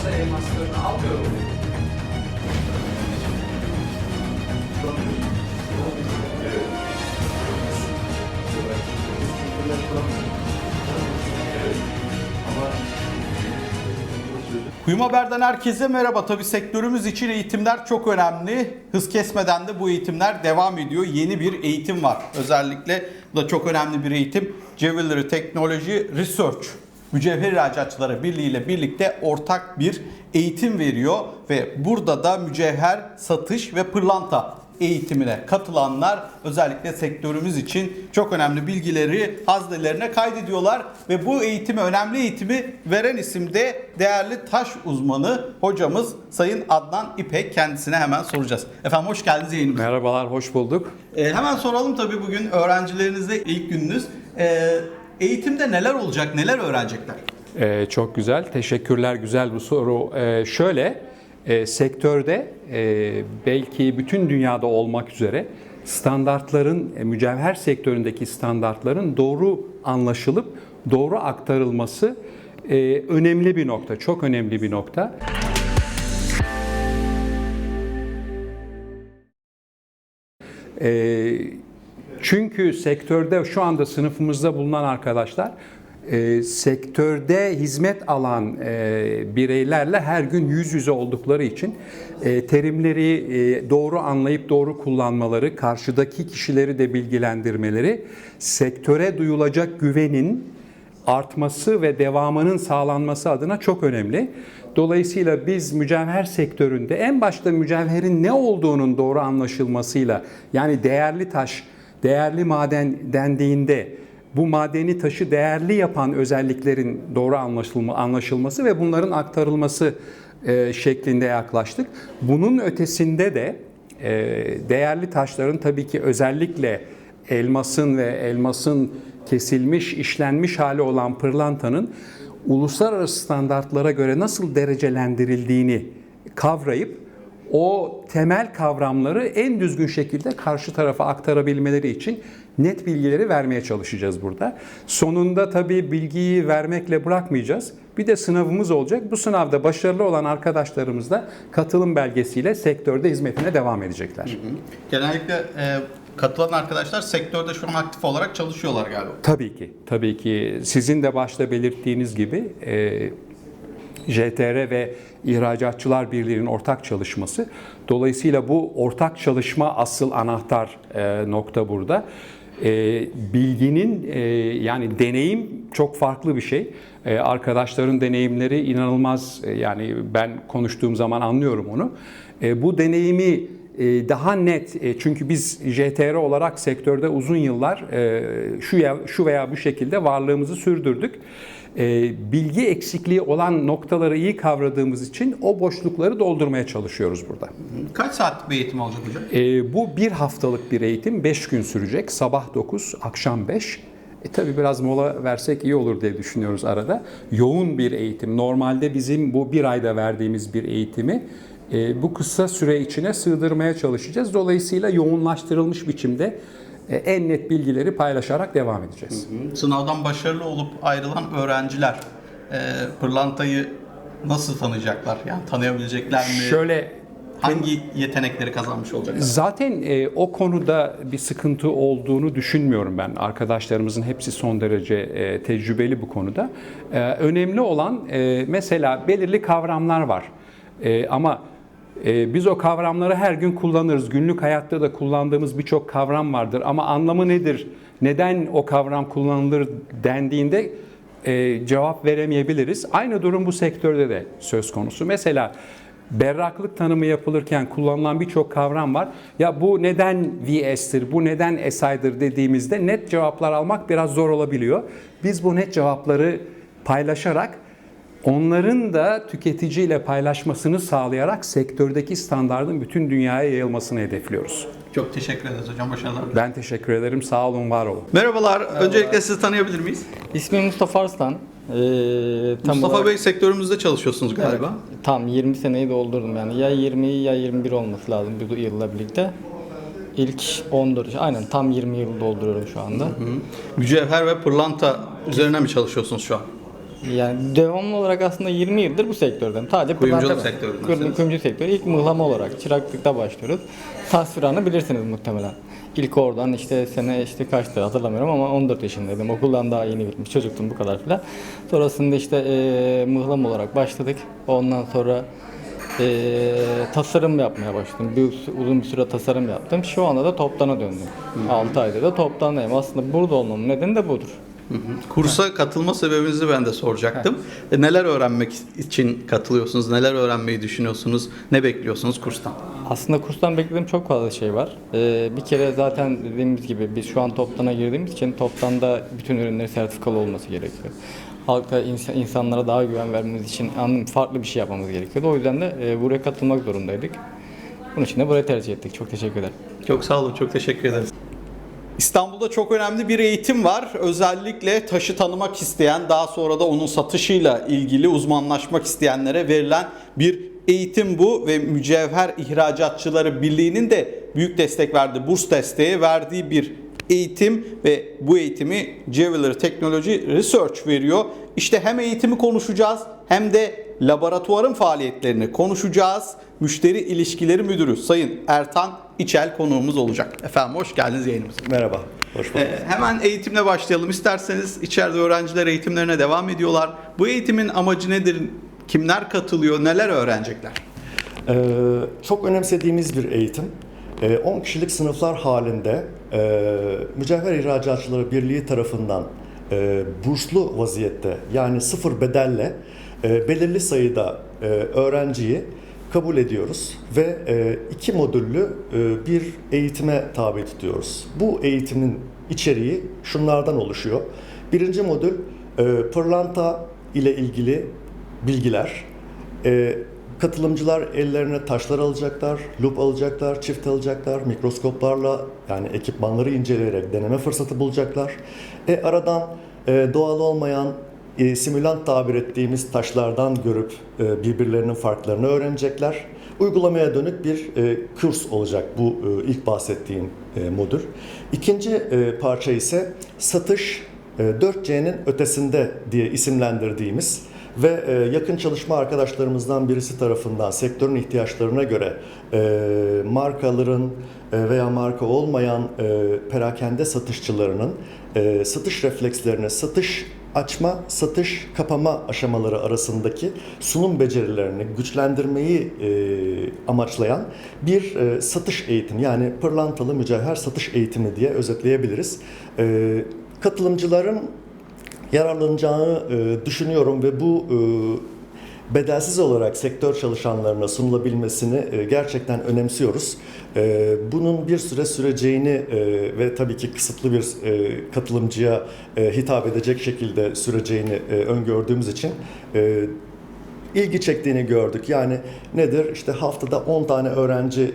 Bursa elmaslarını alıyorum. Kuyum Haber'den herkese merhaba. Tabii sektörümüz için eğitimler çok önemli. Hız kesmeden de bu eğitimler devam ediyor. Yeni bir eğitim var. Özellikle bu da çok önemli bir eğitim. Jewelry Technology Research Mücevher İhracatçıları Birliği ile birlikte ortak bir eğitim veriyor ve burada da mücevher satış ve pırlanta eğitimine katılanlar özellikle sektörümüz için çok önemli bilgileri haznelerine kaydediyorlar ve bu eğitimi önemli eğitimi veren isim de değerli taş uzmanı hocamız Sayın Adnan İpek kendisine hemen soracağız. Efendim hoş geldiniz yayınımıza. Merhabalar, hoş bulduk. Ee, hemen soralım tabii bugün öğrencilerinizde ilk gününüz. Ee, eğitimde neler olacak, neler öğrenecekler? Ee, çok güzel, teşekkürler. Güzel bu soru. Ee, şöyle, e, sektörde e, belki bütün dünyada olmak üzere standartların, e, mücevher sektöründeki standartların doğru anlaşılıp doğru aktarılması e, önemli bir nokta, çok önemli bir nokta. E, çünkü sektörde şu anda sınıfımızda bulunan arkadaşlar e, sektörde hizmet alan e, bireylerle her gün yüz yüze oldukları için e, terimleri e, doğru anlayıp doğru kullanmaları, karşıdaki kişileri de bilgilendirmeleri, sektöre duyulacak güvenin artması ve devamının sağlanması adına çok önemli. Dolayısıyla biz mücevher sektöründe en başta mücevherin ne olduğunun doğru anlaşılmasıyla yani değerli taş, değerli maden dendiğinde bu madeni taşı değerli yapan özelliklerin doğru anlaşılma, anlaşılması ve bunların aktarılması e, şeklinde yaklaştık. Bunun ötesinde de e, değerli taşların tabii ki özellikle elmasın ve elmasın kesilmiş, işlenmiş hali olan pırlantanın uluslararası standartlara göre nasıl derecelendirildiğini kavrayıp o temel kavramları en düzgün şekilde karşı tarafa aktarabilmeleri için net bilgileri vermeye çalışacağız burada. Sonunda tabii bilgiyi vermekle bırakmayacağız. Bir de sınavımız olacak. Bu sınavda başarılı olan arkadaşlarımız da katılım belgesiyle sektörde hizmetine devam edecekler. Genellikle e, katılan arkadaşlar sektörde şu an aktif olarak çalışıyorlar galiba. Tabii ki, tabii ki sizin de başta belirttiğiniz gibi e, JTR ve İhracatçılar Birliği'nin ortak çalışması. Dolayısıyla bu ortak çalışma asıl anahtar e, nokta burada. E, bilginin e, yani deneyim çok farklı bir şey. Arkadaşların deneyimleri inanılmaz yani ben konuştuğum zaman anlıyorum onu. Bu deneyimi daha net çünkü biz JTR olarak sektörde uzun yıllar şu şu veya bu şekilde varlığımızı sürdürdük. E, Bilgi eksikliği olan noktaları iyi kavradığımız için o boşlukları doldurmaya çalışıyoruz burada. Kaç saatlik bir eğitim olacak hocam? E, Bu bir haftalık bir eğitim, 5 gün sürecek. Sabah 9, akşam 5. E tabii biraz mola versek iyi olur diye düşünüyoruz arada. Yoğun bir eğitim. Normalde bizim bu bir ayda verdiğimiz bir eğitimi e, bu kısa süre içine sığdırmaya çalışacağız. Dolayısıyla yoğunlaştırılmış biçimde en net bilgileri paylaşarak devam edeceğiz. Sınavdan başarılı olup ayrılan öğrenciler e, pırlantayı nasıl tanıyacaklar? Yani tanıyabilecekler mi? Şöyle Hangi yetenekleri kazanmış olacaklar? Zaten e, o konuda bir sıkıntı olduğunu düşünmüyorum ben. Arkadaşlarımızın hepsi son derece e, tecrübeli bu konuda. E, önemli olan e, mesela belirli kavramlar var. E, ama e, biz o kavramları her gün kullanırız. Günlük hayatta da kullandığımız birçok kavram vardır. Ama anlamı nedir? Neden o kavram kullanılır dendiğinde e, cevap veremeyebiliriz. Aynı durum bu sektörde de söz konusu. Mesela berraklık tanımı yapılırken kullanılan birçok kavram var. Ya bu neden VS'tir, bu neden SI'dir dediğimizde net cevaplar almak biraz zor olabiliyor. Biz bu net cevapları paylaşarak onların da tüketiciyle paylaşmasını sağlayarak sektördeki standardın bütün dünyaya yayılmasını hedefliyoruz. Çok teşekkür ederiz hocam. Başarılar. Ben teşekkür ederim. Sağ olun, var olun. Merhabalar. Öncelikle sizi tanıyabilir miyiz? İsmim Mustafa Arslan. Ee, tam Mustafa olarak- Bey sektörümüzde çalışıyorsunuz galiba. Evet, tam 20 seneyi doldurdum yani. Ya 20 ya 21 olması lazım bu yılla birlikte. İlk 14, aynen tam 20 yıl dolduruyorum şu anda. Mücevher ve pırlanta üzerine mi çalışıyorsunuz şu an? Yani devamlı olarak aslında 20 yıldır bu sektördeyim. Sadece Kuyumculuk pırlanta- sektöründesiniz. Kuyum- Kuyumculuk sektörü. İlk mıhlama olarak çıraklıkta başlıyoruz. Tasviranı bilirsiniz muhtemelen. İlk oradan işte sene işte kaçtı hatırlamıyorum ama 14 yaşındaydım. Okuldan daha yeni bitmiş çocuktum bu kadar filan. Sonrasında işte e, mıhlam olarak başladık. Ondan sonra e, tasarım yapmaya başladım. Bir, uzun bir süre tasarım yaptım. Şu anda da toptana döndüm. 6 ayda da toptandayım. Aslında burada olmamın nedeni de budur. Kursa katılma sebebinizi ben de soracaktım. E, Neler öğrenmek için katılıyorsunuz? Neler öğrenmeyi düşünüyorsunuz? Ne bekliyorsunuz kurstan? Aslında kurstan beklediğim çok fazla şey var. Ee, bir kere zaten dediğimiz gibi biz şu an toptana girdiğimiz için toptanda bütün ürünleri sertifikalı olması gerekiyor. Halka, ins- insanlara daha güven vermemiz için farklı bir şey yapmamız gerekiyordu. O yüzden de e, buraya katılmak zorundaydık. Bunun için de burayı tercih ettik. Çok teşekkür ederim. Çok sağ olun, çok teşekkür ederiz. İstanbul'da çok önemli bir eğitim var. Özellikle taşı tanımak isteyen, daha sonra da onun satışıyla ilgili uzmanlaşmak isteyenlere verilen bir eğitim bu ve Mücevher İhracatçıları Birliği'nin de büyük destek verdiği, burs desteği verdiği bir eğitim ve bu eğitimi Jewelry Technology Research veriyor. İşte hem eğitimi konuşacağız hem de laboratuvarın faaliyetlerini konuşacağız. Müşteri İlişkileri Müdürü Sayın Ertan İçel konuğumuz olacak. Efendim hoş geldiniz yayınımıza. Merhaba, hoş bulduk. Ee, hemen eğitimle başlayalım. İsterseniz içeride öğrenciler eğitimlerine devam ediyorlar. Bu eğitimin amacı nedir? Kimler katılıyor? Neler öğrenecekler? Ee, çok önemsediğimiz bir eğitim. Ee, 10 kişilik sınıflar halinde e, Mücevher İhracatçıları Birliği tarafından e, burslu vaziyette yani sıfır bedelle e, belirli sayıda e, öğrenciyi kabul ediyoruz ve e, iki modüllü e, bir eğitime tabi tutuyoruz. Bu eğitimin içeriği şunlardan oluşuyor. Birinci modül pırlanta ile ilgili bilgiler. Katılımcılar ellerine taşlar alacaklar, lup alacaklar, çift alacaklar, mikroskoplarla yani ekipmanları inceleyerek deneme fırsatı bulacaklar. E, aradan doğal olmayan e, simülant tabir ettiğimiz taşlardan görüp e, birbirlerinin farklarını öğrenecekler. Uygulamaya dönük bir e, kurs olacak bu e, ilk bahsettiğim e, modül. İkinci e, parça ise satış e, 4C'nin ötesinde diye isimlendirdiğimiz ve e, yakın çalışma arkadaşlarımızdan birisi tarafından sektörün ihtiyaçlarına göre e, markaların e, veya marka olmayan e, perakende satışçılarının e, satış reflekslerini, satış açma, satış, kapama aşamaları arasındaki sunum becerilerini güçlendirmeyi e, amaçlayan bir e, satış eğitimi yani pırlantalı mücevher satış eğitimi diye özetleyebiliriz. E, katılımcıların yararlanacağını e, düşünüyorum ve bu e, bedelsiz olarak sektör çalışanlarına sunulabilmesini e, gerçekten önemsiyoruz. E, bunun bir süre süreceğini e, ve tabii ki kısıtlı bir katılımcıya hitap edecek şekilde süreceğini öngördüğümüz için ilgi çektiğini gördük. Yani nedir? İşte haftada 10 tane öğrenci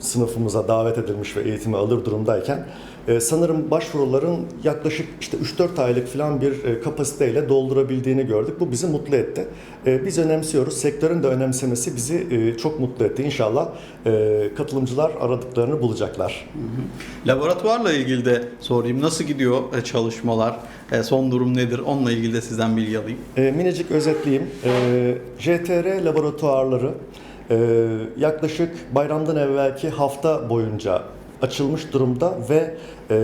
sınıfımıza davet edilmiş ve eğitimi alır durumdayken e, sanırım başvuruların yaklaşık işte 3-4 aylık falan bir e, kapasiteyle doldurabildiğini gördük. Bu bizi mutlu etti. E, biz önemsiyoruz. Sektörün de önemsemesi bizi e, çok mutlu etti. İnşallah e, katılımcılar aradıklarını bulacaklar. Laboratuvarla ilgili de sorayım. Nasıl gidiyor çalışmalar? Son durum nedir? Onunla ilgili de sizden bilgi alayım. E, minicik özetleyeyim. E, JTR laboratuvarları e, yaklaşık bayramdan evvelki hafta boyunca açılmış durumda ve e,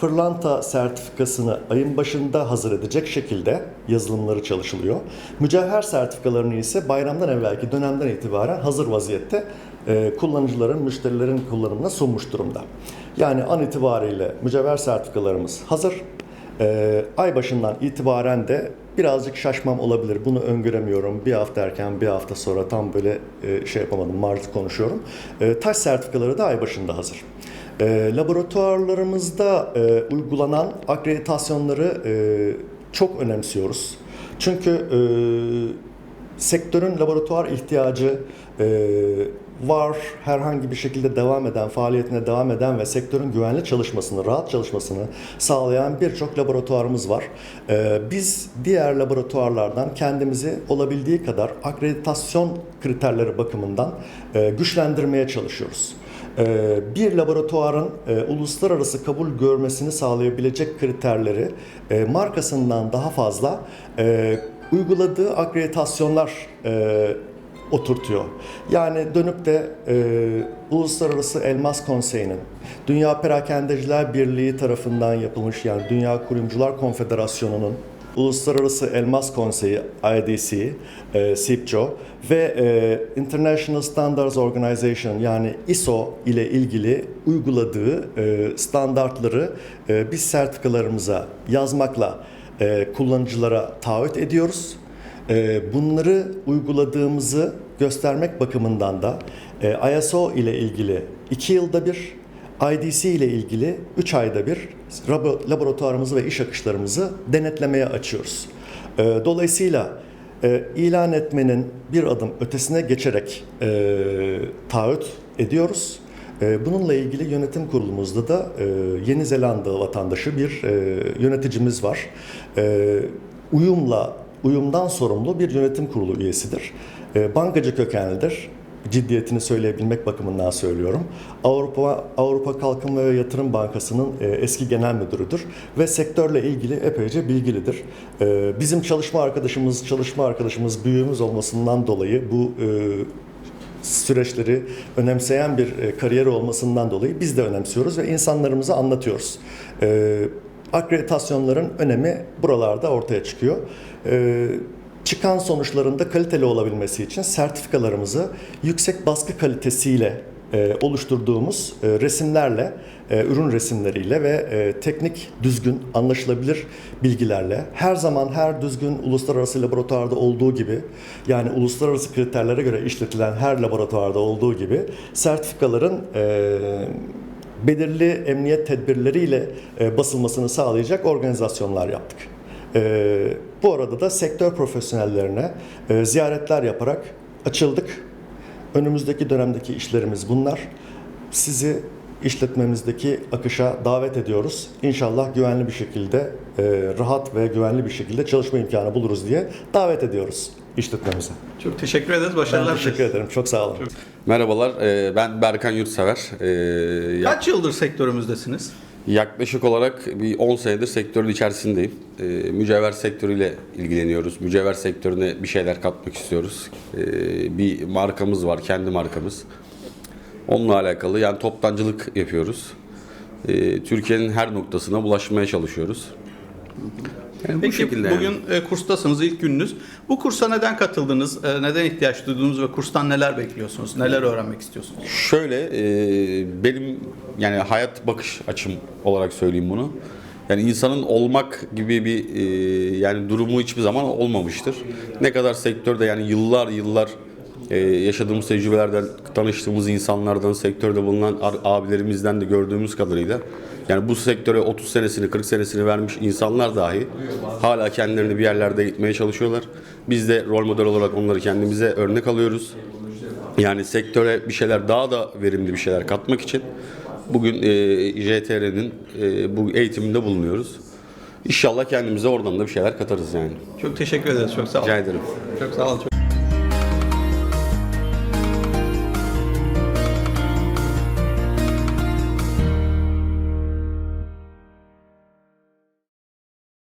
fırlanta sertifikasını ayın başında hazır edecek şekilde yazılımları çalışılıyor. Mücevher sertifikalarını ise bayramdan evvelki dönemden itibaren hazır vaziyette e, kullanıcıların, müşterilerin kullanımına sunmuş durumda. Yani an itibariyle mücevher sertifikalarımız hazır. Ee, ay başından itibaren de birazcık şaşmam olabilir. Bunu öngöremiyorum. Bir hafta erken, bir hafta sonra tam böyle e, şey yapamadım. Mart'ı konuşuyorum. E, taş sertifikaları da ay başında hazır. E, laboratuvarlarımızda e, uygulanan akreditasyonları e, çok önemsiyoruz. Çünkü e, sektörün laboratuvar ihtiyacı e, var. Herhangi bir şekilde devam eden, faaliyetine devam eden ve sektörün güvenli çalışmasını, rahat çalışmasını sağlayan birçok laboratuvarımız var. E, biz diğer laboratuvarlardan kendimizi olabildiği kadar akreditasyon kriterleri bakımından e, güçlendirmeye çalışıyoruz. E, bir laboratuvarın e, uluslararası kabul görmesini sağlayabilecek kriterleri e, markasından daha fazla e, uyguladığı akreditasyonlar oturtuyor. Yani dönüp de e, Uluslararası Elmas Konseyi'nin, Dünya Perakendeciler Birliği tarafından yapılmış yani Dünya Kuyumcular Konfederasyonu'nun Uluslararası Elmas Konseyi IDC, e, SIPCO ve e, International Standards Organization yani ISO ile ilgili uyguladığı e, standartları e, biz sertifikalarımıza yazmakla kullanıcılara taahhüt ediyoruz. Bunları uyguladığımızı göstermek bakımından da e, ISO ile ilgili 2 yılda bir, IDC ile ilgili 3 ayda bir laboratuvarımızı ve iş akışlarımızı denetlemeye açıyoruz. Ee, Dolayısıyla e, ilan etmenin bir adım ötesine geçerek e, taahhüt ediyoruz. E, Bununla ilgili yönetim kurulumuzda da Yeni Zelanda vatandaşı bir yöneticimiz var. Uyumla uyumdan sorumlu bir yönetim kurulu üyesidir. Bankacı kökenlidir. Ciddiyetini söyleyebilmek bakımından söylüyorum. Avrupa Avrupa Kalkınma ve Yatırım Bankası'nın e, eski genel müdürüdür ve sektörle ilgili epeyce bilgilidir. E, Bizim çalışma arkadaşımız, çalışma arkadaşımız büyüğümüz olmasından dolayı bu e, süreçleri önemseyen bir kariyer olmasından dolayı biz de önemsiyoruz ve insanlarımıza anlatıyoruz. Akreditasyonların önemi buralarda ortaya çıkıyor. E, çıkan sonuçların da kaliteli olabilmesi için sertifikalarımızı yüksek baskı kalitesiyle e, oluşturduğumuz e, resimlerle, e, ürün resimleriyle ve teknik düzgün, anlaşılabilir bilgilerle her zaman her düzgün uluslararası laboratuvarda olduğu gibi yani uluslararası kriterlere göre işletilen her laboratuvarda olduğu gibi sertifikaların belirli emniyet tedbirleriyle basılmasını sağlayacak organizasyonlar yaptık. E, bu arada da sektör profesyonellerine e, ziyaretler yaparak açıldık. Önümüzdeki dönemdeki işlerimiz bunlar. Sizi işletmemizdeki akışa davet ediyoruz. İnşallah güvenli bir şekilde, e, rahat ve güvenli bir şekilde çalışma imkanı buluruz diye davet ediyoruz işletmemize. Çok teşekkür ederiz. Ben Başarılar teşekkür dileriz. ederim. Çok sağ olun. Merhabalar, e, ben Berkan Yurtsever. E, yak- Kaç yıldır sektörümüzdesiniz? Yaklaşık olarak bir 10 senedir sektörün içerisindeyim. E, Mücevher sektörüyle ilgileniyoruz. Mücevher sektörüne bir şeyler katmak istiyoruz. E, Bir markamız var, kendi markamız. Onunla alakalı yani toptancılık yapıyoruz. E, Türkiye'nin her noktasına ulaşmaya çalışıyoruz. Yani bu Peki şekilde yani. bugün e, kurstasınız ilk gününüz. Bu kursa neden katıldınız? E, neden ihtiyaç duydunuz ve kurstan neler bekliyorsunuz? Neler öğrenmek istiyorsunuz? Şöyle e, benim yani hayat bakış açım olarak söyleyeyim bunu. Yani insanın olmak gibi bir yani durumu hiçbir zaman olmamıştır. Ne kadar sektörde yani yıllar yıllar yaşadığımız tecrübelerden, tanıştığımız insanlardan, sektörde bulunan abilerimizden de gördüğümüz kadarıyla yani bu sektöre 30 senesini, 40 senesini vermiş insanlar dahi hala kendilerini bir yerlerde gitmeye çalışıyorlar. Biz de rol model olarak onları kendimize örnek alıyoruz. Yani sektöre bir şeyler daha da verimli bir şeyler katmak için bugün e, JTR'nin e, bu eğitiminde bulunuyoruz. İnşallah kendimize oradan da bir şeyler katarız yani. Çok teşekkür ederiz. Çok sağ olun. Rica ederim. Çok sağ olun. Çok